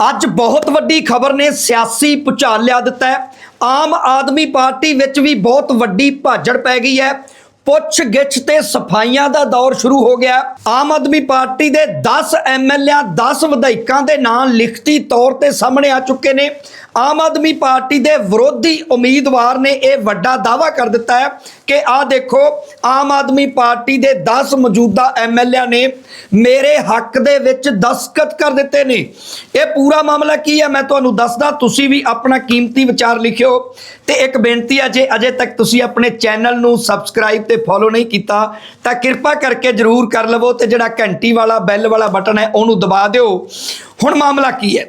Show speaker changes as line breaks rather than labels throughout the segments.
ਅੱਜ ਬਹੁਤ ਵੱਡੀ ਖਬਰ ਨੇ, ਸਿਆਸੀ ਭੁਚਾਲ ਲਿਆ ਦਿੱਤਾ ਹੈ। ਆਮ ਆਦਮੀ ਪਾਰਟੀ ਵਿੱਚ ਵੀ ਬਹੁਤ ਵੱਡੀ ਭਾਜੜ ਪੈ ਗਈ ਹੈ। ਪੁੱਛ ਗਿੱਛ ਤੇ ਸਫਾਈਆਂ ਦਾ ਦੌਰ ਸ਼ੁਰੂ ਹੋ ਗਿਆ ਆਮ ਆਦਮੀ ਪਾਰਟੀ ਦੇ 10 ਐਮਐਲਏਆਂ 10 ਵਿਧਾਇਕਾਂ ਦੇ ਨਾਂ ਲਿਖਤੀ ਤੌਰ ਤੇ ਸਾਹਮਣੇ ਆ ਚੁੱਕੇ ਨੇ। ਆਮ ਆਦਮੀ ਪਾਰਟੀ ਦੇ ਵਿਰੋਧੀ ਉਮੀਦਵਾਰ ਨੇ ਇਹ ਵੱਡਾ ਦਾਅਵਾ ਕਰ ਦਿੱਤਾ ਹੈ ਕਿ ਆਹ ਦੇਖੋ, ਆਮ ਆਦਮੀ ਪਾਰਟੀ ਦੇ 10 ਮੌਜੂਦਾ ਐਮਐਲਏਆਂ ਨੇ ਮੇਰੇ ਹੱਕ ਦੇ ਵਿੱਚ ਦਸਖਤ ਕਰ ਦਿੱਤੇ ਨੇ। ਇਹ ਪੂਰਾ ਮਾਮਲਾ ਕੀ ਹੈ? ਮੈਂ ਤੁਹਾਨੂੰ ਦੱਸਦਾ, ਤੁਸੀਂ ਵੀ ਆਪਣਾ ਕੀਮਤੀ ਵਿਚਾਰ ਲਿਖਿਓ। ਤੇ ਇੱਕ ਬੇਨਤੀ ਹੈ, ਜੇ ਅਜੇ ਤੱਕ ਤੁਸੀਂ ਆਪਣੇ ਚੈਨਲ ਨੂੰ ਸਬਸਕ੍ਰਾਈਬ ਤੇ ਫੋਲੋ ਨਹੀਂ ਕੀਤਾ, ਤਾਂ ਕਿਰਪਾ ਕਰਕੇ ਜਰੂਰ ਕਰ ਲਵੋ ਤੇ ਜਿਹੜਾ ਘੰਟੀ ਵਾਲਾ, ਬੈਲ ਵਾਲਾ ਬਟਨ ਹੈ, ਉਹਨੂੰ ਦਬਾ ਦਿਓ। ਹੁਣ ਮਾਮਲਾ ਕੀ ਹੈ?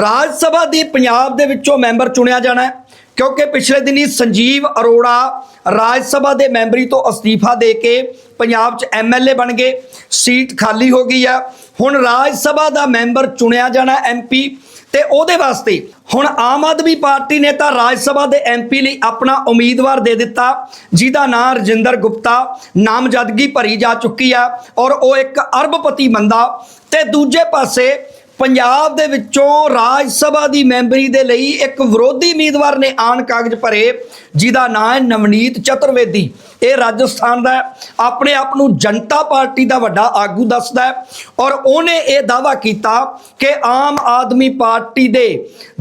ਰਾਜ ਸਭਾ ਦੀ ਪੰਜਾਬ ਦੇ ਵਿੱਚੋਂ ਮੈਂਬਰ ਚੁਣਿਆ ਜਾਣਾ ਹੈ, ਕਿਉਂਕਿ ਪਿਛਲੇ ਦਿਨੀ ਸੰਜੀਵ ਅਰੋੜਾ ਰਾਜ ਸਭਾ ਦੇ ਮੈਂਬਰੀ ਤੋਂ ਅਸਤੀਫਾ ਦੇ ਕੇ ਪੰਜਾਬ 'ਚ ਐਮਐਲਏ ਬਣ ਗਏ, ਸੀਟ ਖਾਲੀ ਹੋ ਗਈ ਆ ਹੁਣ ਰਾਜ ਸਭਾ ਦਾ ਮੈਂਬਰ ਚੁਣਿਆ ਜਾਣਾ ਐਮਪੀ ਤੇ ਉਹਦੇ ਵਾਸਤੇ ਹੁਣ ਆਮ ਆਦਮੀ ਪਾਰਟੀ ਨੇ ਤਾਂ ਰਾਜ ਸਭਾ ਦੇ ਐਮਪੀ ਲਈ ਆਪਣਾ ਉਮੀਦਵਾਰ ਦੇ ਦਿੱਤਾ, ਜਿਹਦਾ ਨਾਮ ਰਜਿੰਦਰ ਗੁਪਤਾ, ਨਾਮਜ਼ਦਗੀ ਭਰੀ ਜਾ ਚੁੱਕੀ ਆ ਔਰ ਉਹ ਇੱਕ ਅਰਬਪਤੀ ਬੰਦਾ ਤੇ ਦੂਜੇ ਪਾਸੇ ਪੰਜਾਬ ਦੇ ਵਿੱਚੋਂ ਰਾਜ ਸਭਾ ਦੀ ਮੈਂਬਰੀ ਦੇ ਲਈ ਇੱਕ ਵਿਰੋਧੀ ਉਮੀਦਵਾਰ ਨੇ ਆਨ ਕਾਗਜ਼ ਭਰੇ, ਜਿਹਦਾ ਨਾਮ ਹੈ ਨਵਨੀਤ ਚਤੁਰਵੇਦੀ। ਇਹ ਰਾਜਸਥਾਨ ਦਾ ਆਪਣੇ ਆਪ ਨੂੰ ਜਨਤਾ ਪਾਰਟੀ ਦਾ ਵੱਡਾ ਆਗੂ ਦੱਸਦਾ ਹੈ ਔਰ ਉਹਨੇ ਇਹ ਦਾਅਵਾ ਕੀਤਾ ਕਿ ਆਮ ਆਦਮੀ ਪਾਰਟੀ ਦੇ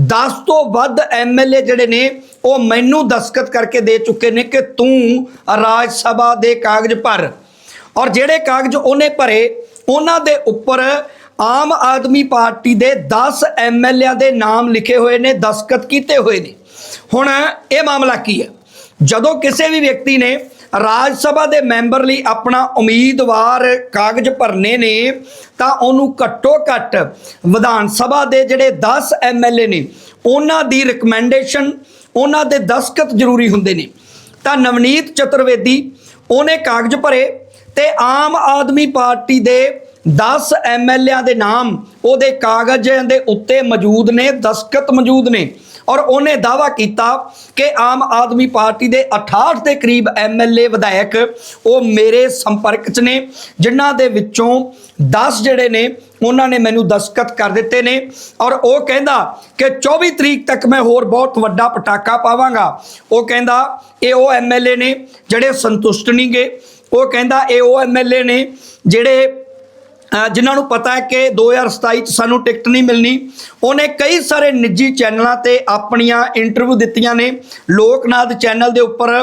10 ਤੋਂ ਵੱਧ ਐਮਐਲਏ ਜਿਹੜੇ ਨੇ, ਉਹ ਮੈਨੂੰ ਦਸਖਤ ਕਰਕੇ ਦੇ ਚੁੱਕੇ ਨੇ ਕਿ ਤੂੰ ਰਾਜ ਸਭਾ ਦੇ ਕਾਗਜ਼ ਭਰ। ਔਰ ਜਿਹੜੇ ਕਾਗਜ਼ ਉਹਨੇ ਭਰੇ, ਉਹਨਾਂ ਦੇ ਉੱਪਰ ਆਮ ਆਦਮੀ ਪਾਰਟੀ ਦੇ 10 ਐਮਐਲਏਆਂ ਦੇ ਨਾਮ ਲਿਖੇ ਹੋਏ ਨੇ ਦਸਖਤ ਕੀਤੇ ਹੋਏ ਨੇ। ਹੁਣ ਇਹ ਮਾਮਲਾ ਕੀ ਹੈ? ਜਦੋਂ ਕਿਸੇ ਵੀ ਵਿਅਕਤੀ ਨੇ ਰਾਜ ਸਭਾ ਦੇ ਮੈਂਬਰ ਲਈ ਆਪਣਾ ਉਮੀਦਵਾਰ ਕਾਗਜ਼ ਭਰਨੇ ਨੇ, ਤਾਂ ਉਹਨੂੰ ਘੱਟੋ ਘੱਟ ਵਿਧਾਨ ਸਭਾ ਦੇ ਜਿਹੜੇ 10 ਐਮਐਲਏ ਨੇ, ਉਹਨਾਂ ਦੀ ਰეკਮੈਂਡੇਸ਼ਨ ਉਹਨਾਂ ਦੇ ਦਸਖਤ ਜ਼ਰੂਰੀ ਹੁੰਦੇ ਨੇ। ਤਾਂ ਨਵਨੀਤ ਚਤੁਰਵੇਦੀ ਉਹਨੇ ਕਾਗਜ਼ ਭਰੇ ਤੇ ਆਮ ਆਦਮੀ ਪਾਰਟੀ ਦੇ 10 ਐਮਐਲਏਆਂ ਦੇ ਨਾਮ, ਉਹਦੇ ਕਾਗਜ਼ਾਂ ਦੇ ਉੱਤੇ ਮੌਜੂਦ ਨੇ ਦਸਖਤ ਮੌਜੂਦ ਨੇ। ਔਰ ਉਹਨੇ ਦਾਵਾ ਕੀਤਾ ਕਿ ਆਮ ਆਦਮੀ ਪਾਰਟੀ ਦੇ 68 ਦੇ ਕਰੀਬ ਐਮਐਲਏ ਵਿਧਾਇਕ ਉਹ ਮੇਰੇ ਸੰਪਰਕ 'ਚ ਨੇ, ਜਿਨ੍ਹਾਂ ਦੇ ਵਿੱਚੋਂ 10 ਜਿਹੜੇ ਨੇ, ਉਹਨਾਂ ਨੇ ਮੈਨੂੰ ਦਸਖਤ ਕਰ ਦਿੱਤੇ ਨੇ। ਔਰ ਉਹ ਕਹਿੰਦਾ ਕਿ 24 ਤਰੀਕ ਤੱਕ ਮੈਂ ਹੋਰ ਬਹੁਤ ਵੱਡਾ ਪਟਾਕਾ ਪਾਵਾਂਗਾ। ਉਹ ਕਹਿੰਦਾ ਇਹ ਉਹ ਐਮਐਲਏ ਨੇ ਜਿਹੜੇ ਸੰਤੁਸ਼ਟ ਨਹੀਂ ਗਏ ਉਹ ਕਹਿੰਦਾ ਇਹ ਉਹ ਐਮਐਲਏ ਨੇ ਜਿਹੜੇ ਜਿਨ੍ਹਾਂ ਨੂੰ ਪਤਾ ਹੈ ਕਿ 2027 ਚ ਸਾਨੂੰ ਟਿਕਟ ਨਹੀਂ ਮਿਲਣੀ। ਉਹਨੇ ਕਈ ਸਾਰੇ ਨਿੱਜੀ ਚੈਨਲਾਂ ਤੇ ਆਪਣੀਆਂ ਇੰਟਰਵਿਊ ਦਿੱਤੀਆਂ ਨੇ। ਲੋਕਨਾਥ ਚੈਨਲ ਦੇ ਉੱਪਰ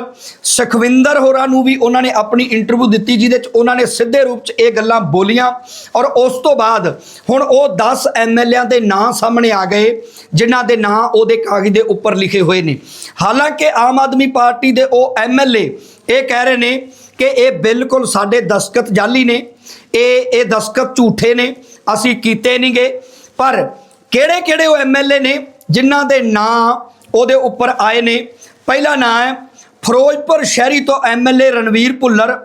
ਸੁਖਵਿੰਦਰ ਹੋਰਾਂ ਨੂੰ ਵੀ ਉਹਨਾਂ ਨੇ ਆਪਣੀ ਇੰਟਰਵਿਊ ਦਿੱਤੀ, ਜਿਹਦੇ ਚ ਉਹਨਾਂ ਨੇ ਸਿੱਧੇ ਰੂਪ ਚ ਇਹ ਗੱਲਾਂ ਬੋਲੀਆਂ। ਔਰ ਉਸ ਤੋਂ ਬਾਅਦ ਹੁਣ ਉਹ 10 ਐਮਐਲਏਆਂ ਦੇ ਨਾਂ ਸਾਹਮਣੇ ਆ ਗਏ, ਜਿਨ੍ਹਾਂ ਦੇ ਨਾਂ ਉਹਦੇ ਕਾਗਜ਼ ਦੇ ਉੱਪਰ ਲਿਖੇ ਹੋਏ ਨੇ। ਹਾਲਾਂਕਿ ਆਮ ਆਦਮੀ ਪਾਰਟੀ ਦੇ ਉਹ ਐਮਐਲਏ ਇਹ ਕਹਿ ਰਹੇ ਨੇ ਕਿ ਇਹ ਬਿਲਕੁਲ ਸਾਡੇ ਦਸਖਤ ਜਾਲੀ ਨੇ, ਇਹ ਇਹ ਦਸਖਤ ਝੂਠੇ ਨੇ, ਅਸੀਂ ਕੀਤੇ ਨਹੀਂਗੇ ਪਰ ਕਿਹੜੇ ਕਿਹੜੇ ਉਹ ਐਮਐਲਏ ਨੇ ਜਿਨ੍ਹਾਂ ਦੇ ਨਾਂ ਉਹਦੇ ਉੱਪਰ ਆਏ ਨੇ? ਪਹਿਲਾ ਨਾਂ ਹੈ ਫਿਰੋਜ਼ਪੁਰ ਸ਼ਹਿਰੀ ਤੋਂ ਐਮਐਲਏ ਰਣਵੀਰ ਭੁੱਲਰ।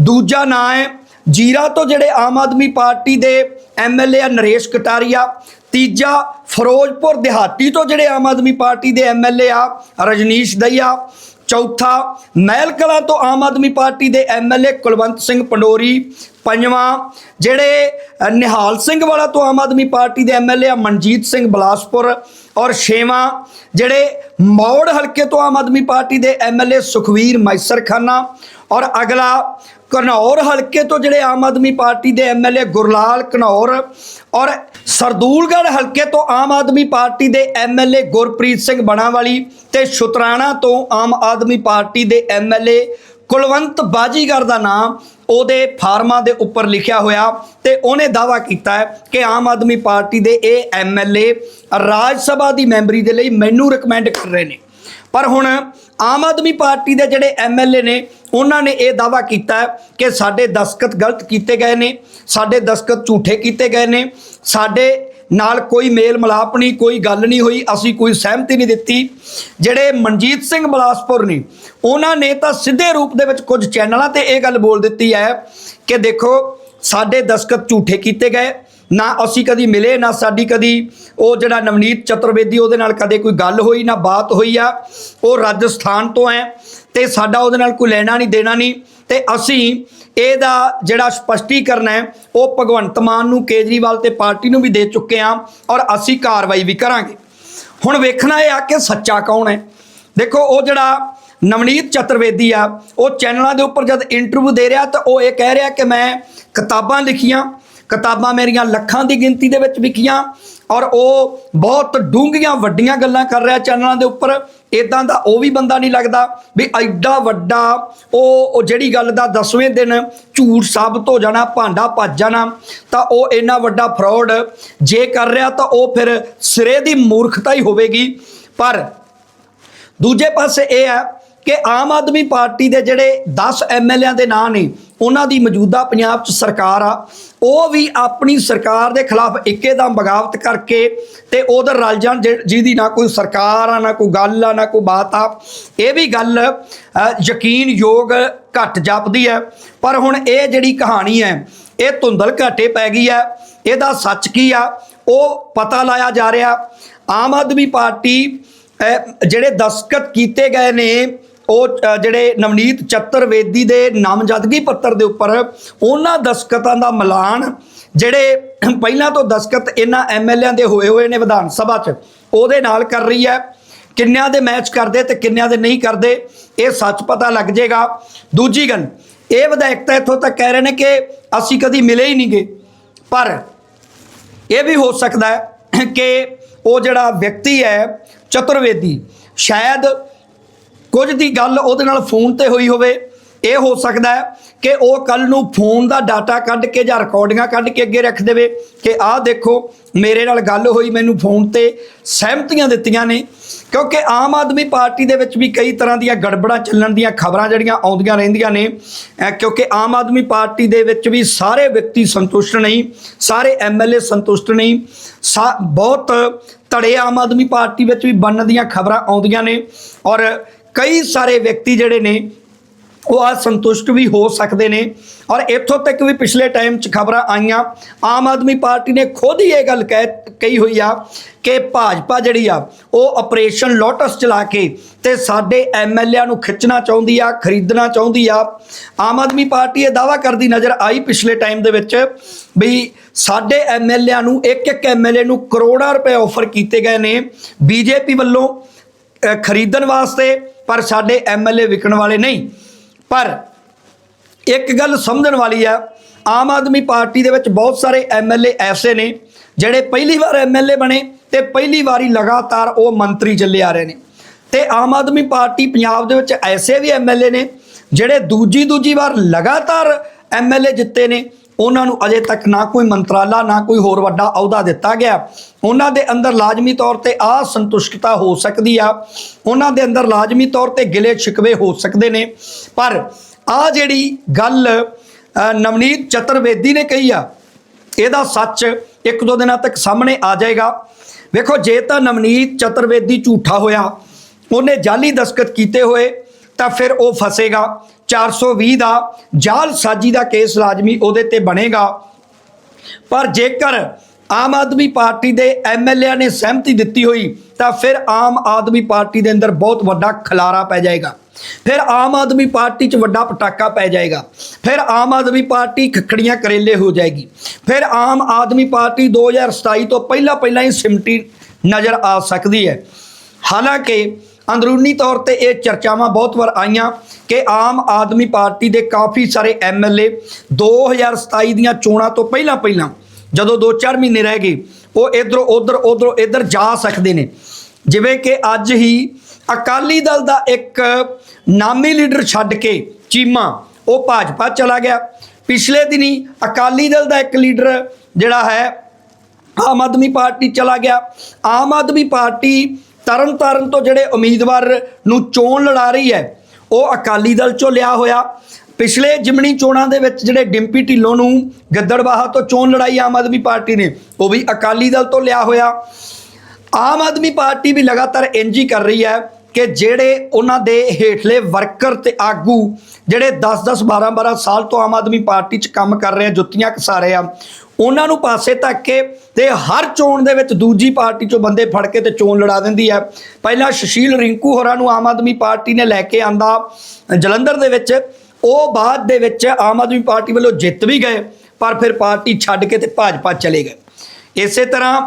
ਦੂਜਾ ਨਾਂ ਹੈ ਜੀਰਾ ਤੋਂ ਜਿਹੜੇ ਆਮ ਆਦਮੀ ਪਾਰਟੀ ਦੇ ਐਮਐਲਏ ਆ ਨਰੇਸ਼ ਕਟਾਰੀਆ। ਤੀਜਾ ਫਿਰੋਜ਼ਪੁਰ ਦਿਹਾਤੀ ਤੋਂ ਜਿਹੜੇ ਆਮ ਆਦਮੀ ਪਾਰਟੀ ਦੇ ਐਮਐਲਏ ਆ ਰਜਨੀਸ਼ ਦਈਆ। ਚੌਥਾ, ਮਹਿਲ ਕਲਾਂ ਤੋਂ ਆਮ ਆਦਮੀ ਪਾਰਟੀ ਦੇ ਐਮਐਲਏ ਕੁਲਵੰਤ ਸਿੰਘ ਪੰਡੋਰੀ। ਪੰਜਵਾਂ, ਜਿਹੜੇ ਨਿਹਾਲ ਸਿੰਘ ਵਾਲਾ ਤੋਂ ਆਮ ਆਦਮੀ ਪਾਰਟੀ ਦੇ ਐਮਐਲਏ ਆ ਮਨਜੀਤ ਸਿੰਘ ਬਲਾਸਪੁਰ। ਔਰ ਛੇਵਾਂ, ਜਿਹੜੇ ਮੌੜ ਹਲਕੇ ਤੋਂ ਆਮ ਆਦਮੀ ਪਾਰਟੀ ਦੇ ਐਮਐਲਏ ਸੁਖਵੀਰ ਮੈਸਰ ਖਾਨਾ ਔਰ ਅਗਲਾ ਘਨੌਰ ਹਲਕੇ ਤੋਂ ਜਿਹੜੇ ਆਮ ਆਦਮੀ ਪਾਰਟੀ ਦੇ ਐਮਐਲਏ ਗੁਰਲਾਲ ਘਨੌਰ ਔਰ ਸਰਦੂਲਗੜ੍ਹ ਹਲਕੇ ਤੋਂ ਆਮ ਆਦਮੀ ਪਾਰਟੀ ਦੇ ਐਮਐਲਏ ਗੁਰਪ੍ਰੀਤ ਸਿੰਘ ਬਣਾਵਾਲੀ ਤੇ ਸ਼ੁਤਰਾਣਾ ਤੋਂ ਆਮ ਆਦਮੀ ਪਾਰਟੀ ਦੇ ਐਮਐਲਏ ਕੁਲਵੰਤ ਬਾਜੀਗਰ ਦਾ ਨਾਮ ਉਹਦੇ ਫਾਰਮਾਂ ਦੇ ਉੱਪਰ ਲਿਖਿਆ ਹੋਇਆ ਤੇ ਉਹਨੇ ਦਾਵਾ ਕੀਤਾ ਹੈ ਕਿ ਆਮ ਆਦਮੀ ਪਾਰਟੀ ਦੇ ਇਹ ਐਮਐਲਏ ਰਾਜ ਸਭਾ ਦੀ ਮੈਂਬਰੀ ਦੇ ਲਈ ਮੈਨੂੰ ਰეკਮੈਂਡ ਕਰ ਰਹੇ ਨੇ। ਪਰ ਹੁਣ ਆਮ ਆਦਮੀ ਪਾਰਟੀ ਦੇ ਜਿਹੜੇ ਐਮਐਲਏ ਨੇ, ਉਹਨਾਂ ਨੇ ਇਹ ਦਾਵਾ ਕੀਤਾ ਕਿ ਸਾਡੇ ਦਸਖਤ ਗਲਤ ਕੀਤੇ ਗਏ ਨੇ, ਸਾਡੇ ਦਸਖਤ ਝੂਠੇ ਕੀਤੇ ਗਏ ਨੇ, ਸਾਡੇ ਨਾਲ ਕੋਈ ਮੇਲ ਮਲਾਪ ਨਹੀਂ, ਕੋਈ ਗੱਲ ਨਹੀਂ ਹੋਈ, ਅਸੀਂ ਕੋਈ ਸਹਿਮਤੀ ਨਹੀਂ ਦਿੱਤੀ। ਜਿਹੜੇ ਮਨਜੀਤ ਸਿੰਘ ਬਲਾਸਪੁਰ ਨੇ, ਉਹਨਾਂ ਨੇ ਤਾਂ ਸਿੱਧੇ ਰੂਪ ਦੇ ਵਿੱਚ ਕੁਝ ਚੈਨਲਾਂ ਤੇ ਇਹ ਗੱਲ ਬੋਲ ਦਿੱਤੀ ਹੈ ਕਿ ਦੇਖੋ, ਸਾਡੇ ਦਸਖਤ ਝੂਠੇ ਕੀਤੇ ਗਏ ਨਾ ਅਸੀਂ ਕਦੀ ਮਿਲੇ, ਨਾ ਸਾਡੀ ਕਦੀ ਉਹ ਜਿਹੜਾ ਨਵਨੀਤ ਚਤੁਰਵੇਦੀ ਉਹਦੇ ਨਾਲ ਕਦੇ ਕੋਈ ਗੱਲ ਹੋਈ, ਨਾ ਬਾਤ ਹੋਈ ਆ, ਉਹ ਰਾਜਸਥਾਨ ਤੋਂ ਹੈ ਤੇ ਸਾਡਾ ਉਹਦੇ ਨਾਲ ਕੋਈ ਲੈਣਾ ਨਹੀਂ, ਦੇਣਾ ਨਹੀਂ ਤੇ ਅਸੀਂ ਇਹਦਾ ਜਿਹੜਾ ਸਪਸ਼ਟੀਕਰਨ ਹੈ, ਉਹ ਭਗਵੰਤ ਮਾਨ ਨੂੰ ਕੇਜਰੀਵਾਲ ਤੇ ਪਾਰਟੀ ਨੂੰ ਵੀ ਦੇ ਚੁੱਕੇ ਹਾਂ ਔਰ ਅਸੀਂ ਕਾਰਵਾਈ ਵੀ ਕਰਾਂਗੇ। ਹੁਣ ਵੇਖਣਾ ਇਹ ਆ ਕਿ ਸੱਚਾ ਕੌਣ ਹੈ। ਦੇਖੋ, ਉਹ ਜਿਹੜਾ ਨਵਨੀਤ ਚਤੁਰਵੇਦੀ ਆ, ਉਹ ਚੈਨਲਾਂ ਦੇ ਉੱਪਰ ਜਦ ਇੰਟਰਵਿਊ ਦੇ ਰਿਹਾ ਤਾਂ ਉਹ ਇਹ ਕਹਿ ਰਿਹਾ ਕਿ ਮੈਂ ਕਿਤਾਬਾਂ ਲਿਖੀਆਂ ਕਿਤਾਬਾਂ ਮੇਰੀਆਂ ਲੱਖਾਂ ਦੀ ਗਿਣਤੀ ਦੇ ਵਿੱਚ ਵਿਕੀਆਂ ਔਰ ਉਹ ਬਹੁਤ ਡੂੰਘੀਆਂ ਵੱਡੀਆਂ ਗੱਲਾਂ ਕਰ ਰਿਹਾ ਚੈਨਲਾਂ ਦੇ ਉੱਪਰ। ਇਦਾਂ ਦਾ ਉਹ ਵੀ ਬੰਦਾ ਨਹੀਂ ਲੱਗਦਾ ਵੀ ਐਡਾ ਵੱਡਾ ਉਹ ਉਹ ਜਿਹੜੀ ਗੱਲ ਦਾ 10ਵੇਂ ਦਿਨ ਝੂਠ ਸਾਬਤ ਹੋ ਜਾਣਾ, ਭਾਂਡਾ ਭੱਜ ਜਾਣਾ, ਤਾਂ ਉਹ ਇੰਨਾ ਵੱਡਾ ਫਰਾਡ ਜੇ ਕਰ ਰਿਹਾ ਤਾਂ ਉਹ ਫਿਰ ਸਿਰੇ ਦੀ ਮੂਰਖਤਾ ਹੀ ਹੋਵੇਗੀ। ਪਰ ਦੂਜੇ ਪਾਸੇ ਇਹ ਹੈ ਕਿ ਆਮ ਆਦਮੀ ਪਾਰਟੀ ਦੇ ਜਿਹੜੇ 10 ਐਮਐਲਏਆਂ ਦੇ ਨਾਂ ਨੇ ਉਹਨਾਂ ਦੀ ਮੌਜੂਦਾ ਪੰਜਾਬ 'ਚ ਸਰਕਾਰ ਆ ਉਹ ਵੀ ਆਪਣੀ ਸਰਕਾਰ ਦੇ ਖਿਲਾਫ ਇੱਕੇਦਮ ਬਗਾਵਤ ਕਰਕੇ ਤੇ ਉਧਰ ਰਲ ਜਾਣ ਜਿਹਦੀ ਨਾ ਕੋਈ ਸਰਕਾਰ ਆ ਨਾ ਕੋਈ ਗੱਲ ਆ ਨਾ ਕੋਈ ਬਾਤ ਆ। ਇਹ ਵੀ ਗੱਲ ਅ, ਯਕੀਨਯੋਗ ਘੱਟ ਜਾਪਦੀ ਹੈ। ਪਰ ਹੁਣ ਇਹ ਜਿਹੜੀ ਕਹਾਣੀ ਹੈ ਇਹ ਧੁੰਦਲ ਘਾਟੇ ਪੈ ਗਈ ਹੈ। ਇਹਦਾ ਸੱਚ ਕੀ ਆ? ਉਹ ਪਤਾ ਲਾਇਆ ਜਾ ਰਿਹਾ। ਆਮ ਆਦਮੀ ਪਾਰਟੀ ਜਿਹੜੇ ਦਸਤਖਤ ਕੀਤੇ ਗਏ ਨੇ ਉਹ ਜਿਹੜੇ ਨਵਨੀਤ ਚਤੁਰਵੇਦੀ ਦੇ ਨਾਮਜ਼ਦਗੀ ਪੱਤਰ ਦੇ ਉੱਪਰ ਉਹਨਾਂ ਦਸਤਖਤਾਂ ਦਾ ਮਿਲਾਨ, ਜਿਹੜੇ ਪਹਿਲਾਂ ਤੋਂ ਦਸਤਖਤ ਇਹਨਾਂ ਐਮਐਲਏਆਂ ਦੇ ਹੋਏ ਹੋਏ ਨੇ ਵਿਧਾਨ ਸਭਾ 'ਚ, ਉਹਦੇ ਨਾਲ ਕਰ ਰਹੀ ਹੈ। ਕਿੰਨਿਆਂ ਦੇ ਮੈਚ ਕਰਦੇ ਤੇ ਕਿੰਨਿਆਂ ਦੇ ਨਹੀਂ ਕਰਦੇ, ਇਹ ਸੱਚ ਪਤਾ ਲੱਗ ਜਾਏਗਾ। ਦੂਜੀ ਗੱਲ, ਇਹ ਵਿਧਾਇਕ ਤਾਂ ਇੱਥੋਂ ਤੱਕ ਕਹਿ ਰਹੇ ਨੇ ਕਿ ਅਸੀਂ ਕਦੀ ਮਿਲੇ ਹੀ ਨਹੀਂਗੇ, ਪਰ ਇਹ ਵੀ ਹੋ ਸਕਦਾ ਹੈ ਕਿ ਉਹ ਜਿਹੜਾ ਵਿਅਕਤੀ ਹੈ, ਚਤੁਰਵੇਦੀ, ਸ਼ਾਇਦ ਕੁਝ ਦੀ ਗੱਲ ਉਹਦੇ ਨਾਲ ਫੋਨ ਤੇ ਹੋਈ ਹੋਵੇ, ਇਹ ਹੋ ਸਕਦਾ ਹੈ ਕਿ ਉਹ ਕੱਲ ਨੂੰ ਫੋਨ ਦਾ ਡਾਟਾ ਕੱਢ ਕੇ ਜਾਂ ਰਿਕਾਰਡਿੰਗਾਂ ਕੱਢ ਕੇ ਅੱਗੇ ਰੱਖ ਦੇਵੇ ਕਿ ਆਹ ਦੇਖੋ, ਮੇਰੇ ਨਾਲ ਗੱਲ ਹੋਈ, ਮੈਨੂੰ ਫੋਨ ਤੇ ਸਹਿਮਤੀਆਂ ਦਿੱਤੀਆਂ ਨੇ। ਕਿਉਂਕਿ ਆਮ ਆਦਮੀ ਪਾਰਟੀ ਦੇ ਵਿੱਚ ਵੀ ਕਈ ਤਰ੍ਹਾਂ ਦੀਆਂ ਗੜਬੜਾਂ ਚੱਲਣ ਦੀਆਂ ਖਬਰਾਂ ਜਿਹੜੀਆਂ ਆਉਂਦੀਆਂ ਰਹਿੰਦੀਆਂ ਨੇ ਕਿਉਂਕਿ ਆਮ ਆਦਮੀ ਪਾਰਟੀ ਦੇ ਵਿੱਚ ਵੀ ਸਾਰੇ ਵਿਅਕਤੀ ਸੰਤੁਸ਼ਟ ਨਹੀਂ, ਸਾਰੇ ਐਮਐਲਏ ਸੰਤੁਸ਼ਟ ਨਹੀਂ, ਸਾ- ਬਹੁਤ ਧੜੇ ਆਮ ਆਦਮੀ ਪਾਰਟੀ ਵਿੱਚ ਵੀ ਬਣਨ ਦੀਆਂ ਖਬਰਾਂ ਆਉਂਦੀਆਂ ਨੇ। ਔਰ ਕਈ ਸਾਰੇ ਵਿਅਕਤੀ ਜਿਹੜੇ ਨੇ, ਉਹ ਅਸੰਤੁਸ਼ਟ ਵੀ ਹੋ ਸਕਦੇ ਨੇ ਔਰ ਇੱਥੋਂ ਤੱਕ ਵੀ ਪਿਛਲੇ ਟਾਈਮ 'ਚ ਖਬਰਾਂ ਆਈਆਂ, ਆਮ ਆਦਮੀ ਪਾਰਟੀ ਨੇ ਖੁਦ ਹੀ ਇਹ ਗੱਲ ਕਹਿ, ਕਹੀ ਹੋਈ ਆ ਕਿ ਭਾਜਪਾ ਜਿਹੜੀ ਆ, ਉਹ ਆਪਰੇਸ਼ਨ ਲੋਟਸ ਚਲਾ ਕੇ ਤੇ ਸਾਡੇ ਐਮਐਲਏ ਨੂੰ ਖਿੱਚਣਾ ਚਾਹੁੰਦੀ ਆ, ਖਰੀਦਣਾ ਚਾਹੁੰਦੀ ਆ। ਆਮ ਆਦਮੀ ਪਾਰਟੀ ਇਹ ਦਾਵਾ ਕਰਦੀ ਨਜ਼ਰ ਆਈ ਪਿਛਲੇ ਟਾਈਮ ਦੇ ਵਿੱਚ ਵੀ ਸਾਡੇ ਐਮਐਲਏ ਨੂੰ ਇੱਕ ਇੱਕ ਐਮਐਲਏ ਨੂੰ ਕਰੋੜਾਂ ਰੁਪਏ ਆਫਰ ਕੀਤੇ ਗਏ ਨੇ। ਬੀਜੇਪੀ ਵੱਲੋਂ ਖਰੀਦਣ ਵਾਸਤੇ ਪਰ ਸਾਡੇ ਐਮਐਲਏ ਵਿਕਣ ਵਾਲੇ ਨਹੀਂ। ਪਰ ਇੱਕ ਗੱਲ ਸਮਝਣ ਵਾਲੀ ਆ, ਆਮ ਆਦਮੀ ਪਾਰਟੀ ਦੇ ਵਿੱਚ ਬਹੁਤ ਸਾਰੇ ਐਮਐਲਏ ਐਸੇ ਨੇ, ਜਿਹੜੇ ਪਹਿਲੀ ਵਾਰ ਐਮਐਲਏ ਬਣੇ ਤੇ ਪਹਿਲੀ ਵਾਰੀ ਲਗਾਤਾਰ ਉਹ ਮੰਤਰੀ ਚੱਲੇ ਆ ਰਹੇ ਨੇ। ਤੇ ਆਮ ਆਦਮੀ ਪਾਰਟੀ ਪੰਜਾਬ ਦੇ ਵਿੱਚ ਐਸੇ ਵੀ ਐਮਐਲਏ ਨੇ, ਜਿਹੜੇ ਦੂਜੀ ਦੂਜੀ ਵਾਰ ਲਗਾਤਾਰ ਐਮਐਲਏ ਜਿੱਤੇ ਨੇ ਉਹਨਾਂ ਨੂੰ ਅਜੇ ਤੱਕ ਨਾ ਕੋਈ ਮੰਤਰਾਲਾ, ਨਾ ਕੋਈ ਹੋਰ ਵੱਡਾ ਅਹੁਦਾ ਦਿੱਤਾ ਗਿਆ। ਉਹਨਾਂ ਦੇ ਅੰਦਰ ਲਾਜ਼ਮੀ ਤੌਰ ਤੇ ਆ ਸੰਤੁਸ਼ਟਤਾ ਹੋ ਸਕਦੀ ਆ। ਉਹਨਾਂ ਦੇ ਅੰਦਰ ਲਾਜ਼ਮੀ ਤੌਰ ਤੇ ਗਿਲੇ ਸ਼ਿਕਵੇ ਹੋ ਸਕਦੇ ਨੇ। ਪਰ ਆ ਜਿਹੜੀ ਗੱਲ ਨਵਨੀਤ ਚਤੁਰਵੇਦੀ ਨੇ ਕਹੀ ਆ, ਇਹਦਾ ਸੱਚ ਇੱਕ ਦੋ ਦਿਨਾਂ ਤੱਕ ਸਾਹਮਣੇ ਆ ਜਾਏਗਾ। ਵੇਖੋ, ਜੇ ਤਾਂ ਨਵਨੀਤ ਚਤੁਰਵੇਦੀ ਝੂਠਾ ਹੋਇਆ, ਉਹਨੇ ਜਾਲੀ ਦਸਤਖਤ ਕੀਤੇ ਹੋਏ, ਤਾਂ ਫਿਰ ਉਹ ਫਸੇਗਾ। 420 ਦਾ ਜਾਲ ਸਾਜੀ ਦਾ ਕੇਸ ਲਾਜ਼ਮੀ ਉਹਦੇ ਤੇ ਬਣੇਗਾ। ਪਰ ਜੇਕਰ ਆਮ ਆਦਮੀ ਪਾਰਟੀ ਦੇ ਐਮਐਲਏ ਨੇ ਸਹਿਮਤੀ ਦਿੱਤੀ ਹੋਈ, ਤਾਂ ਫਿਰ ਆਮ ਆਦਮੀ ਪਾਰਟੀ ਦੇ ਅੰਦਰ ਬਹੁਤ ਵੱਡਾ ਖਲਾਰਾ ਪੈ ਜਾਏਗਾ। ਫਿਰ ਆਮ ਆਦਮੀ ਪਾਰਟੀ 'ਚ ਵੱਡਾ ਪਟਾਕਾ ਪੈ ਜਾਏਗਾ। ਫਿਰ ਆਮ ਆਦਮੀ ਪਾਰਟੀ ਖੱਖੜੀਆਂ ਕਰੇਲੇ ਹੋ ਜਾਏਗੀ। ਫਿਰ ਆਮ ਆਦਮੀ ਪਾਰਟੀ 2027 ਤੋਂ ਪਹਿਲਾਂ ਪਹਿਲਾਂ ਹੀ ਸਿਮਟੀ ਨਜ਼ਰ ਆ ਸਕਦੀ ਹੈ। ਹਾਲਾਂਕਿ ਅੰਦਰੂਨੀ ਤੌਰ ਤੇ ਇਹ ਚਰਚਾਵਾਂ ਬਹੁਤ ਵਾਰ ਆਈਆਂ ਕਿ ਆਮ ਆਦਮੀ ਪਾਰਟੀ ਦੇ ਕਾਫੀ ਸਾਰੇ ਐਮਐਲਏ 2027 ਦੀਆਂ ਚੋਣਾਂ ਤੋਂ ਪਹਿਲਾਂ ਪਹਿਲਾਂ, ਜਦੋਂ 2-4 ਮਹੀਨੇ ਰਹਿ ਗਏ, ਉਹ ਇਧਰੋਂ ਉਧਰ, ਉਧਰੋਂ ਇਧਰ ਜਾ ਸਕਦੇ ਨੇ। ਜਿਵੇਂ ਕਿ ਅੱਜ ਹੀ ਅਕਾਲੀ ਦਲ ਦਾ ਇੱਕ ਨਾਮੀ ਲੀਡਰ ਛੱਡ ਕੇ ਚੀਮਾ, ਉਹ ਭਾਜਪਾ ਚਲਾ ਗਿਆ। ਪਿਛਲੇ ਦਿਨੀ ਅਕਾਲੀ ਦਲ ਦਾ ਇੱਕ ਲੀਡਰ ਜਿਹੜਾ ਹੈ, ਆਮ ਆਦਮੀ ਪਾਰਟੀ ਚਲਾ ਗਿਆ। ਆਮ ਆਦਮੀ ਪਾਰਟੀ ਤਰਨ ਤਾਰਨ ਤੋਂ ਜਿਹੜੇ ਉਮੀਦਵਾਰ ਨੂੰ ਚੋਣ ਲੜਾ ਰਹੀ ਹੈ, ਉਹ ਅਕਾਲੀ ਦਲ ਚੋਂ ਲਿਆ ਹੋਇਆ। ਪਿਛਲੇ ਜਿਮਣੀ ਚੋਣਾਂ ਦੇ ਵਿੱਚ ਜਿਹੜੇ ਡਿੰਪੀ ਢਿੱਲੋਂ ਨੂੰ ਗੱਦੜਵਾਹਾ ਤੋਂ ਚੋਣ ਲੜਾਈ ਆਮ ਆਦਮੀ ਪਾਰਟੀ ਨੇ, ਉਹ ਵੀ ਅਕਾਲੀ ਦਲ ਤੋਂ ਲਿਆ ਹੋਇਆ। ਆਮ ਆਦਮੀ ਪਾਰਟੀ ਵੀ ਲਗਾਤਾਰ ਇੰਜ ਹੀ ਕਰ ਰਹੀ ਹੈ ਕਿ ਜਿਹੜੇ ਉਹਨਾਂ ਦੇ ਹੇਠਲੇ ਵਰਕਰ ਤੇ ਆਗੂ, ਜਿਹੜੇ 10-10 12-12 ਸਾਲ ਤੋਂ ਆਮ ਆਦਮੀ ਪਾਰਟੀ 'ਚ ਕੰਮ ਕਰ ਰਹੇ ਆ, ਜੁੱਤੀਆਂ ਕਸਾ ਰਹੇ ਆ ਉਹਨਾਂ ਨੂੰ ਪਾਸੇ ਧੱਕ ਕੇ ਤੇ ਹਰ ਚੋਣ ਦੇ ਵਿੱਚ ਦੂਜੀ ਪਾਰਟੀ 'ਚੋਂ ਬੰਦੇ ਫੜ ਕੇ ਤੇ ਚੋਣ ਲੜਾ ਦਿੰਦੀ ਹੈ। ਪਹਿਲਾਂ ਸੁਸ਼ੀਲ ਰਿੰਕੂ ਹੋਰਾਂ ਨੂੰ ਆਮ ਆਦਮੀ ਪਾਰਟੀ ਨੇ ਲੈ ਕੇ ਆਂਦਾ। ਜਲੰਧਰ ਦੇ ਵਿੱਚ ਉਹ ਬਾਅਦ ਦੇ ਵਿੱਚ ਆਮ ਆਦਮੀ ਪਾਰਟੀ ਵੱਲੋਂ ਜਿੱਤ ਵੀ ਗਏ, ਪਰ ਫਿਰ ਪਾਰਟੀ ਛੱਡ ਕੇ ਤੇ ਭਾਜਪਾ ਚਲੇ ਗਏ। ਇਸੇ ਤਰ੍ਹਾਂ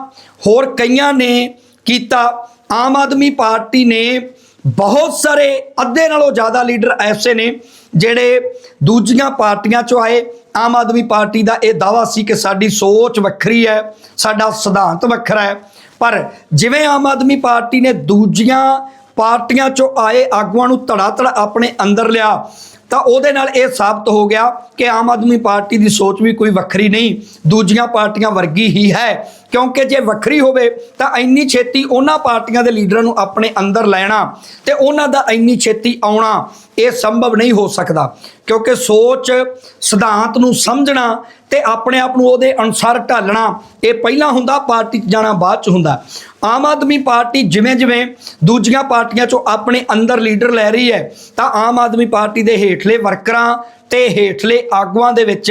ਹੋਰ ਕਈਆਂ ਨੇ ਕੀਤਾ। ਆਮ ਆਦਮੀ ਪਾਰਟੀ ਨੇ ਬਹੁਤ ਸਾਰੇ ਅੱਧੇ ਨਾਲੋਂ ਜ਼ਿਆਦਾ ਲੀਡਰ ਐਸੇ ਨੇ ਜਿਹੜੇ ਦੂਜੀਆਂ ਪਾਰਟੀਆਂ ਚੋਂ ਆਏ। ਆਮ ਆਦਮੀ ਪਾਰਟੀ ਦਾ ਇਹ ਦਾਵਾ ਸੀ ਕਿ ਸਾਡੀ ਸੋਚ ਵੱਖਰੀ ਹੈ, ਸਾਡਾ ਸਿਧਾਂਤ ਵੱਖਰਾ ਹੈ। ਪਰ ਜਿਵੇਂ ਆਮ ਆਦਮੀ ਪਾਰਟੀ ਨੇ ਦੂਜੀਆਂ ਪਾਰਟੀਆਂ ਚੋਂ ਆਏ, ਆਗੂਆਂ ਨੂੰ ਧੜਾ ਧੜ ਆਪਣੇ ਅੰਦਰ ਲਿਆ ਤਾਂ ਉਹਦੇ ਨਾਲ ਇਹ ਸਾਬਤ ਹੋ ਗਿਆ ਕਿ ਆਮ ਆਦਮੀ ਪਾਰਟੀ ਦੀ ਸੋਚ ਵੀ ਕੋਈ ਵੱਖਰੀ ਨਹੀਂ, ਦੂਜੀਆਂ ਪਾਰਟੀਆਂ ਵਰਗੀ ਹੀ ਹੈ। ਕਿਉਂਕਿ ਜੇ ਵੱਖਰੀ ਹੋਵੇ ਤਾਂ ਇੰਨੀ ਛੇਤੀ ਉਹਨਾਂ ਪਾਰਟੀਆਂ ਦੇ ਲੀਡਰਾਂ ਨੂੰ ਆਪਣੇ ਅੰਦਰ ਲੈਣਾ ਤੇ ਉਹਨਾਂ ਦਾ ਇੰਨੀ ਛੇਤੀ ਆਉਣਾ ਇਹ ਸੰਭਵ ਨਹੀਂ ਹੋ ਸਕਦਾ। ਕਿਉਂਕਿ ਸੋਚ ਸਿਧਾਂਤ ਨੂੰ ਸਮਝਣਾ ਤੇ ਆਪਣੇ ਆਪ ਨੂੰ ਉਹਦੇ ਅਨੁਸਾਰ ਢਾਲਣਾ, ਇਹ ਪਹਿਲਾਂ ਹੁੰਦਾ, ਪਾਰਟੀ 'ਚ ਜਾਣਾ ਬਾਅਦ 'ਚ ਹੁੰਦਾ। ਆਮ ਆਦਮੀ ਪਾਰਟੀ ਜਿਵੇਂ ਜਿਵੇਂ ਦੂਜੀਆਂ ਪਾਰਟੀਆਂ 'ਚੋਂ ਆਪਣੇ ਅੰਦਰ ਲੀਡਰ ਲੈ ਰਹੀ ਹੈ, ਤਾਂ ਆਮ ਆਦਮੀ ਪਾਰਟੀ ਦੇ ਹੇਠਲੇ ਵਰਕਰਾਂ ਤੇ ਹੇਠਲੇ ਆਗੂਆਂ ਦੇ ਵਿੱਚ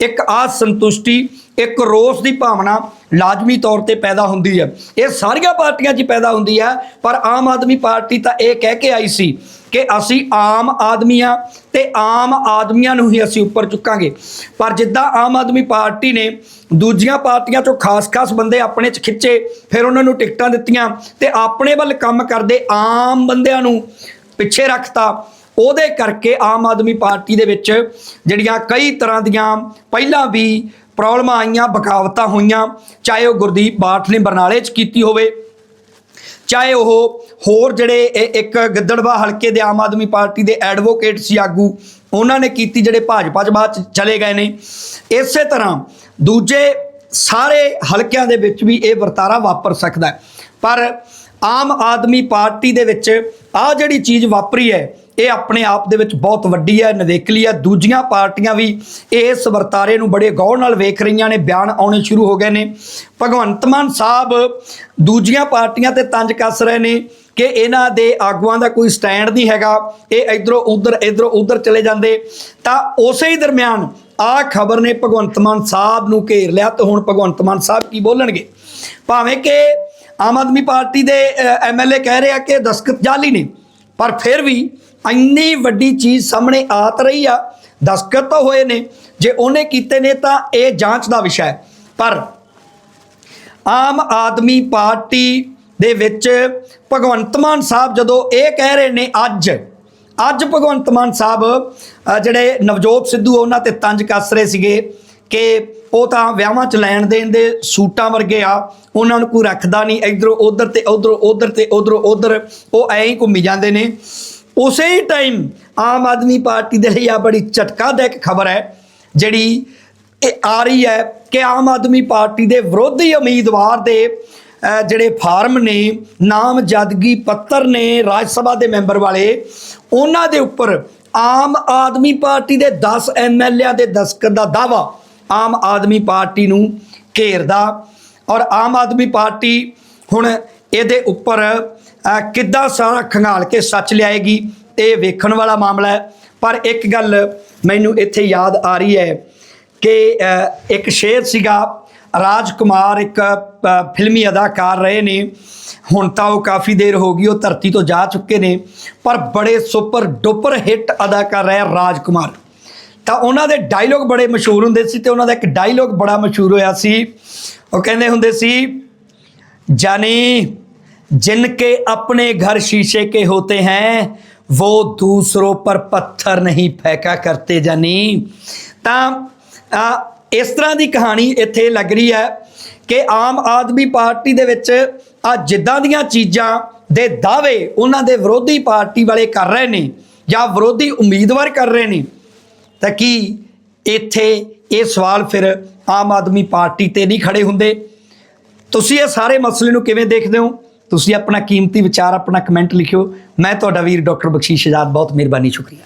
ਇੱਕ ਅਸੰਤੁਸ਼ਟੀ ਇੱਕ ਰੋਸ ਦੀ ਭਾਵਨਾ ਲਾਜ਼ਮੀ ਤੌਰ ਤੇ ਪੈਦਾ ਹੁੰਦੀ ਹੈ। ਇਹ ਸਾਰੀਆਂ ਪਾਰਟੀਆਂ 'ਚ ਹੀ ਪੈਦਾ ਹੁੰਦੀ ਹੈ, ਪਰ ਆਮ ਆਦਮੀ ਪਾਰਟੀ ਤਾਂ ਇਹ ਕਹਿ ਕੇ ਆਈ ਸੀ ਕਿ ਅਸੀਂ ਆਮ ਆਦਮੀਆਂ ਤੇ ਆਮ ਆਦਮੀਆਂ ਨੂੰ ਹੀ ਅਸੀਂ ਉੱਪਰ ਚੁੱਕਾਂਗੇ। ਪਰ ਜਿੱਦਾਂ ਆਮ ਆਦਮੀ ਪਾਰਟੀ ਨੇ ਦੂਜੀਆਂ ਪਾਰਟੀਆਂ ਚੋਂ ਖਾਸ-ਖਾਸ ਬੰਦੇ ਆਪਣੇ 'ਚ ਖਿੱਚੇ, ਫਿਰ ਉਹਨਾਂ ਨੂੰ ਟਿਕਟਾਂ ਦਿੱਤੀਆਂ ਤੇ ਆਪਣੇ ਵੱਲ ਕੰਮ ਕਰਦੇ ਆਮ ਬੰਦਿਆਂ ਨੂੰ ਪਿੱਛੇ ਰੱਖਤਾ। ਉਹਦੇ ਕਰਕੇ ਆਮ ਆਦਮੀ ਪਾਰਟੀ ਦੇ ਵਿੱਚ ਜਿਹੜੀਆਂ ਕਈ ਤਰ੍ਹਾਂ ਦੀਆਂ ਪਹਿਲਾਂ ਵੀ ਪ੍ਰੋਬਲਮਾਂ ਆਈਆਂ ਬਗਾਵਤਾਂ ਹੋਈਆਂ, ਚਾਹੇ ਉਹ ਗੁਰਦੀਪ ਬਾਠ ਨੇ ਬਰਨਾਲੇ 'ਚ ਕੀਤੀ ਹੋਵੇ, ਚਾਹੇ ਉਹ ਹੋਰ ਜਿਹੜੇ ਇੱਕ ਗਿੱਦੜਵਾ ਹਲਕੇ ਦੇ ਆਮ ਆਦਮੀ ਪਾਰਟੀ ਦੇ ਐਡਵੋਕੇਟ ਸੀ ਆਗੂ, ਉਹਨਾਂ ਨੇ ਕੀਤੀ, ਜਿਹੜੇ ਭਾਜਪਾ 'ਚ ਬਾਅਦ 'ਚ ਚਲੇ ਗਏ ਨੇ। ਇਸੇ ਤਰ੍ਹਾਂ ਦੂਜੇ ਸਾਰੇ ਹਲਕਿਆਂ ਦੇ ਵਿੱਚ ਵੀ ਇਹ ਵਰਤਾਰਾ ਵਾਪਰ ਸਕਦਾ ਪਰ ਆਮ ਆਦਮੀ ਪਾਰਟੀ ਦੇ ਵਿੱਚ ਆ ਜਿਹੜੀ ਚੀਜ਼ ਵਾਪਰੀ ਹੈ ਇਹ ਆਪਣੇ ਆਪ ਦੇ ਵਿੱਚ ਬਹੁਤ ਵੱਡੀ ਹੈ, ਨਵੇਕਲੀ ਹੈ। ਦੂਜੀਆਂ ਪਾਰਟੀਆਂ ਵੀ ਇਸ ਵਰਤਾਰੇ ਨੂੰ ਬੜੇ ਗੌਰ ਨਾਲ ਵੇਖ ਰਹੀਆਂ ਨੇ, ਬਿਆਨ ਆਉਣੇ ਸ਼ੁਰੂ ਹੋ ਗਏ ਨੇ। ਭਗਵੰਤ ਮਾਨ ਸਾਹਿਬ ਦੂਜੀਆਂ ਪਾਰਟੀਆਂ ਤੇ ਤੰਜ ਕੱਸ ਰਹੇ ਨੇ ਕਿ ਇਹਨਾਂ ਦੇ ਆਗੂਆਂ ਦਾ ਕੋਈ ਸਟੈਂਡ ਨਹੀਂ ਹੈਗਾ। ਇਹ ਇਧਰੋਂ ਉਧਰ ਇਧਰੋਂ ਉਧਰ ਚਲੇ ਜਾਂਦੇ। ਤਾਂ ਉਸੇ ਹੀ ਦਰਮਿਆਨ ਆ ਖਬਰ ਨੇ ਭਗਵੰਤ ਮਾਨ ਸਾਹਿਬ ਨੂੰ ਘੇਰ ਲਿਆ ਤੇ ਹੁਣ ਭਗਵੰਤ ਮਾਨ ਸਾਹਿਬ ਕੀ ਬੋਲਣਗੇ? ਭਾਵੇਂ ਕਿ ਆਮ ਆਦਮੀ ਪਾਰਟੀ ਦੇ ਐਮਐਲਏ ਕਹਿ ਰਿਹਾ ਕਿ ਦਸਖਤ ਜਾਲੀ ਨੇ, ਪਰ ਫਿਰ ਵੀ ਇੰਨੀ ਵੱਡੀ ਚੀਜ਼ ਸਾਹਮਣੇ ਆਤ ਰਹੀ ਆ, ਦਸਤਖਤ ਤਾਂ ਹੋਏ ਨੇ, ਜੇ ਉਹਨੇ ਕੀਤੇ ਨੇ ਤਾਂ ਇਹ ਜਾਂਚ ਦਾ ਵਿਸ਼ਾ ਹੈ। ਪਰ ਆਮ ਆਦਮੀ ਪਾਰਟੀ ਦੇ ਵਿੱਚ ਭਗਵੰਤ ਮਾਨ ਸਾਹਿਬ ਜਦੋਂ ਇਹ ਕਹਿ ਰਹੇ ਨੇ ਅੱਜ ਅੱਜ ਭਗਵੰਤ ਮਾਨ ਸਾਹਿਬ ਜਿਹੜੇ ਨਵਜੋਤ ਸਿੱਧੂ ਉਹਨਾਂ ਤੇ ਤੰਜ ਕੱਸ ਰਹੇ ਸੀਗੇ ਕਿ ਉਹ ਤਾਂ ਵਿਆਹਾਂ 'ਚ ਲੈਣ ਦੇਣ ਦੇ ਸੂਟਾਂ ਵਰਗੇ ਆ, ਉਹਨਾਂ ਨੂੰ ਕੋਈ ਰੱਖਦਾ ਨਹੀਂ, ਇਧਰੋਂ ਉਧਰ ਤੇ ਉਧਰੋਂ ਉਧਰ ਤੇ ਉਧਰੋਂ ਉਧਰ, ਉਹ ਐਂ ਹੀ ਘੁੰਮੀ ਜਾਂਦੇ ਨੇ। ਉਸੇ ਹੀ ਟਾਈਮ ਆਮ ਆਦਮੀ ਪਾਰਟੀ ਦੇ ਲਈ ਆ ਬੜੀ ਝਟਕਾਦਾਇਕ ਖਬਰ ਹੈ, ਜਿਹੜੀ ਇਹ ਆ ਰਹੀ ਹੈ ਕਿ ਆਮ ਆਦਮੀ ਪਾਰਟੀ ਦੇ ਵਿਰੋਧੀ ਉਮੀਦਵਾਰ ਦੇ ਜਿਹੜੇ ਫਾਰਮ ਨੇ ਨਾਮਜ਼ਦਗੀ ਪੱਤਰ ਨੇ, ਰਾਜ ਸਭਾ ਦੇ ਮੈਂਬਰ ਵਾਲੇ, ਉਹਨਾਂ ਦੇ ਉੱਪਰ ਆਮ ਆਦਮੀ ਪਾਰਟੀ ਦੇ 10 ਐਮਐਲਏਆਂ ਦੇ ਦਸਤਖਤ ਦਾ ਦਾਵਾ ਆਮ ਆਦਮੀ ਪਾਰਟੀ ਨੂੰ ਘੇਰਦਾ ਔਰ ਆਮ ਆਦਮੀ ਪਾਰਟੀ ਹੁਣ ਇਹਦੇ ਉੱਪਰ ਕਿੱਦਾਂ ਸਾਰਾ ਖੰਗਾਲ ਕੇ ਸੱਚ ਲਿਆਏਗੀ, ਇਹ ਵੇਖਣ ਵਾਲਾ ਮਾਮਲਾ ਹੈ। ਪਰ ਇੱਕ ਗੱਲ ਮੈਨੂੰ ਇੱਥੇ ਯਾਦ ਆ ਰਹੀ ਹੈ ਕਿ ਇੱਕ ਸ਼ੇਰ ਸੀਗਾ ਰਾਜ ਕੁਮਾਰ ਇੱਕ ਫਿਲਮੀ ਅਦਾਕਾਰ ਰਹੇ ਨੇ। ਹੁਣ ਤਾਂ ਉਹ ਕਾਫੀ ਦੇਰ ਹੋ ਗਈ, ਉਹ ਧਰਤੀ ਤੋਂ ਜਾ ਚੁੱਕੇ ਨੇ। ਪਰ ਬੜੇ ਸੁਪਰ ਡੁਪਰ ਹਿੱਟ ਅਦਾਕਾਰ ਰਹੇ ਰਾਜ ਕੁਮਾਰ ਤਾਂ ਉਹਨਾਂ ਦੇ ਡਾਇਲੋਗ ਬੜੇ ਮਸ਼ਹੂਰ ਹੁੰਦੇ ਸੀ ਤੇ ਉਹਨਾਂ ਦਾ ਇੱਕ ਡਾਇਲੋਗ ਬੜਾ ਮਸ਼ਹੂਰ ਹੋਇਆ ਸੀ। ਉਹ ਕਹਿੰਦੇ ਹੁੰਦੇ ਸੀ, ਜਾਨੀ जिनके अपने घर शीशे के होते हैं वो दूसरों पर पत्थर नहीं फेंका करते जानी ਤਾਂ ਅ, ਇਸ ਤਰ੍ਹਾਂ ਦੀ ਕਹਾਣੀ ਇੱਥੇ ਲੱਗ ਰਹੀ ਹੈ ਕਿ ਆਮ ਆਦਮੀ ਪਾਰਟੀ ਦੇ ਵਿੱਚ ਆ ਜਿੱਦਾਂ ਦੀਆਂ ਚੀਜ਼ਾਂ ਦੇ ਦਾਅਵੇ ਉਹਨਾਂ ਦੇ ਵਿਰੋਧੀ ਪਾਰਟੀ ਵਾਲੇ ਕਰ ਰਹੇ ਨੇ ਜਾਂ ਵਿਰੋਧੀ ਉਮੀਦਵਾਰ ਕਰ ਰਹੇ ਨੇ ਤਾਂ ਕੀ ਇੱਥੇ ਇਹ ਸਵਾਲ ਫਿਰ ਆਮ ਆਦਮੀ ਪਾਰਟੀ ਤੇ ਨਹੀਂ ਖੜੇ ਹੁੰਦੇ ਤੁਸੀਂ ਇਹ ਸਾਰੇ ਮਸਲੇ ਨੂੰ ਕਿਵੇਂ ਦੇਖਦੇ ਹੋ ਤੁਸੀਂ ਆਪਣਾ ਕੀਮਤੀ ਵਿਚਾਰ, ਆਪਣਾ ਕਮੈਂਟ ਲਿਖਿਓ। ਮੈਂ ਤੁਹਾਡਾ ਵੀਰ ਡਾਕਟਰ ਬਖਸ਼ੀਸ਼ ਆਜ਼ਾਦ, ਬਹੁਤ ਮਿਹਰਬਾਨੀ, ਸ਼ੁਕਰੀਆ।